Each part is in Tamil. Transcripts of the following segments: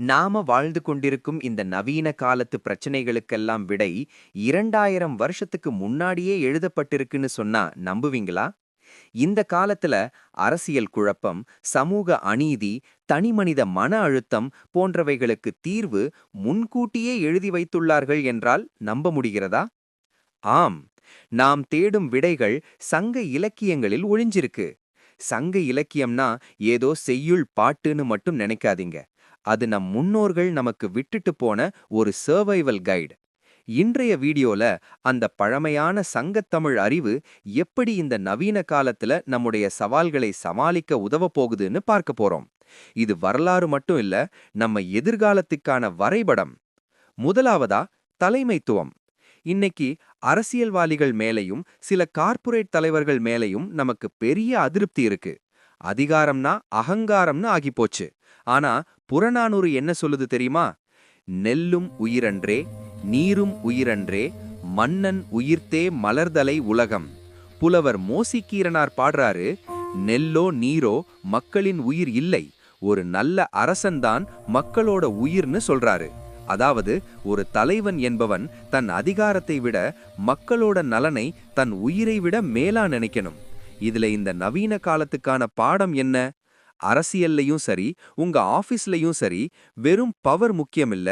நாம வாழ்ந்து கொண்டிருக்கும் இந்த நவீன காலத்து பிரச்சனைகளுக்கெல்லாம் விடை இரண்டாயிரம் வருஷத்துக்கு முன்னாடியே எழுதப்பட்டிருக்குன்னு சொன்னா நம்புவீங்களா? இந்த காலத்துல அரசியல் குழப்பம் சமூக அநீதி தனிமனித மன அழுத்தம் போன்றவைகளுக்கு தீர்வு முன்கூட்டியே எழுதி வைத்துள்ளார்கள் என்றால் நம்ப முடிகிறதா? ஆம் நாம் தேடும் விடைகள் சங்க இலக்கியங்களில் ஒழிஞ்சிருக்கு. சங்க இலக்கியம்னா ஏதோ செய்யுள் பாட்டுன்னு மட்டும் நினைக்காதீங்க. அது நம் முன்னோர்கள் நமக்கு விட்டுட்டு போன ஒரு சர்வைவல் கைடு இன்றைய வீடியோல அந்த பழமையான சங்கத்தமிழ் அறிவு எப்படி இந்த நவீன காலத்துல நம்முடைய சவால்களை சமாளிக்க உதவ போகுதுன்னு பார்க்க போறோம். இது வரலாறு மட்டும் இல்ல நம்ம எதிர்காலத்துக்கான வரைபடம். முதலாவதா தலைமைத்துவம். இன்னைக்கு அரசியல்வாதிகள் மேலையும் சில கார்ப்பரேட் தலைவர்கள் மேலையும் நமக்கு பெரிய அதிருப்தி இருக்கு. அதிகாரம்னா அகங்காரம்னு ஆகிப்போச்சு. ஆனா புறநானூறு என்ன சொல்லுது தெரியுமா? நெல்லும் உயிரன்றே நீரும் உயிரன்றே மன்னன் உயிர்த்தே மலர்தலை உலகம். புலவர் மோசிக்கீரனார் பாடுறாரு நெல்லோ நீரோ மக்களின் உயிர் இல்லை. ஒரு நல்ல அரசன்தான் மக்களோட உயிர்னு சொல்றாரு. அதாவது ஒரு தலைவன் என்பவன் தன் அதிகாரத்தை விட மக்களோட நலனை தன் உயிரை விட மேலா நினைக்கணும். இதுல இந்த நவீன காலத்துக்கான பாடம் என்ன? அரசியல்லையும் சரி உங்க ஆபீஸ்லயும் சரி வெறும் பவர் முக்கியமில்ல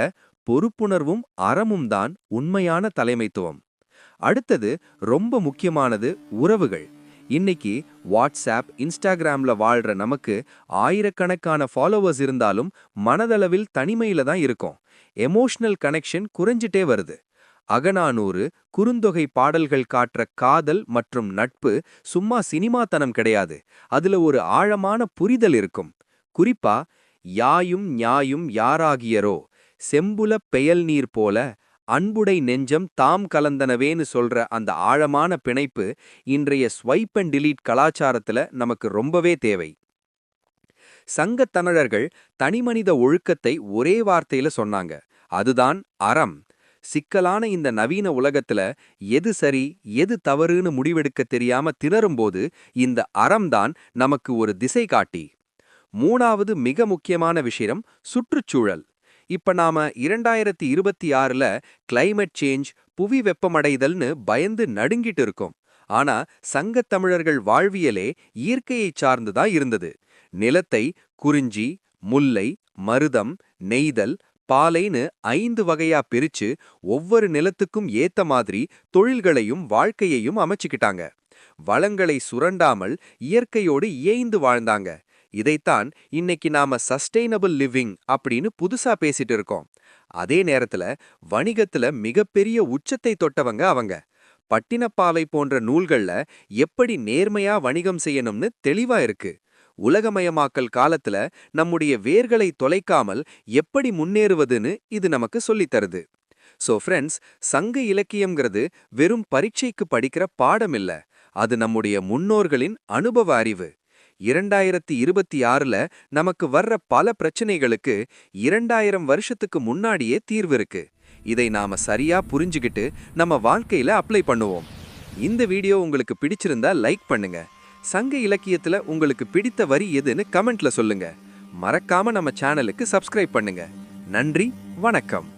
பொறுப்புணர்வும் அறமும் தான் உண்மையான தலைமைத்துவம். அடுத்தது ரொம்ப முக்கியமானது உறவுகள். இன்னைக்கு வாட்ஸ்ஆப் இன்ஸ்டாகிராம்ல வாழ்ற நமக்கு ஆயிரக்கணக்கான ஃபாலோவர்ஸ் இருந்தாலும் மனதளவில் தனிமையில தான் இருக்கும். எமோஷனல் கனெக்ஷன் குறைஞ்சிட்டே வருது. அகநானூறு குறுந்தொகை பாடல்கள் காட்டுற காதல் மற்றும் நட்பு சும்மா சினிமாத்தனம் கிடையாது. அதுல ஒரு ஆழமான புரிதல் இருக்கும். குறிப்பா யாயும் ஞாயும் யாராகியரோ செம்புல பெயல் நீர் போல அன்புடை நெஞ்சம் தாம் கலந்தனவேன்னு சொல்ற அந்த ஆழமான பிணைப்பு இன்றைய ஸ்வைப் அண்ட் டிலீட் கலாச்சாரத்துல நமக்கு ரொம்பவே தேவை. சங்கத் தமிழர்கள் தனிமனித ஒழுக்கத்தை ஒரே வார்த்தையில சொன்னாங்க. அதுதான் அறம். சிக்கலான இந்த நவீன உலகத்துல எது சரி எது தவறுன்னு முடிவெடுக்க தெரியாம திணறும்போது இந்த அறம்தான் நமக்கு ஒரு திசை காட்டி. மூணாவது மிக முக்கியமான விஷயம் சுற்றுச்சூழல். இப்ப நாம இரண்டாயிரத்தி இருபத்தி ஆறுல கிளைமேட் சேஞ்ச் புவி வெப்பமடைதல்னு பயந்து நடுங்கிட்டு இருக்கோம். ஆனா சங்கத் தமிழர்கள் வாழ்வியலே இயற்கையைச் சார்ந்துதான் இருந்தது. நிலத்தை குறிஞ்சி முல்லை மருதம் நெய்தல் பாலைன்னு ஐந்து வகையா பிரிச்சு ஒவ்வொரு நிலத்துக்கும் ஏத்த மாதிரி தொழில்களையும் வாழ்க்கையையும் அமைச்சுக்கிட்டாங்க. வளங்களை சுரண்டாமல் இயற்கையோடு இயைந்து வாழ்ந்தாங்க. இதைத்தான் இன்னைக்கு நாம சஸ்டெய்னபிள் லிவிங் அப்படின்னு புதுசா பேசிட்டு இருக்கோம். அதே நேரத்துல வணிகத்துல மிகப்பெரிய உச்சத்தை தொட்டவங்க அவங்க. பட்டினப்பாவை போன்ற நூல்கள்ல எப்படி நேர்மையா வணிகம் செய்யணும்னு தெளிவா இருக்கு. உலகமயமாக்கல் காலத்துல நம்முடைய வேர்களை தொலைக்காமல் எப்படி முன்னேறுவதுன்னு இது நமக்கு சொல்லித் தருது. சோ ஃப்ரெண்ட்ஸ் சங்க இலக்கியம்ங்கிறது வெறும் பரீட்சைக்கு படிக்கிற பாடம் இல்ல. அது நம்முடைய முன்னோர்களின் அனுபவ அறிவு. இரண்டாயிரத்தி இருபத்தி ஆறுல நமக்கு வர்ற பல பிரச்சனைகளுக்கு இரண்டாயிரம் வருஷத்துக்கு முன்னாடியே தீர்வு இருக்கு. இதை நாம சரியா புரிஞ்சுகிட்டு நம்ம வாழ்க்கையில அப்ளை பண்ணுவோம். இந்த வீடியோ உங்களுக்கு பிடிச்சிருந்தா லைக் பண்ணுங்க. சங்க இலக்கியத்துல உங்களுக்கு பிடித்த வரி எதுன்னு கமெண்ட்ல சொல்லுங்க. மறக்காம நம்ம சேனலுக்கு சப்ஸ்கிரைப் பண்ணுங்க. நன்றி வணக்கம்.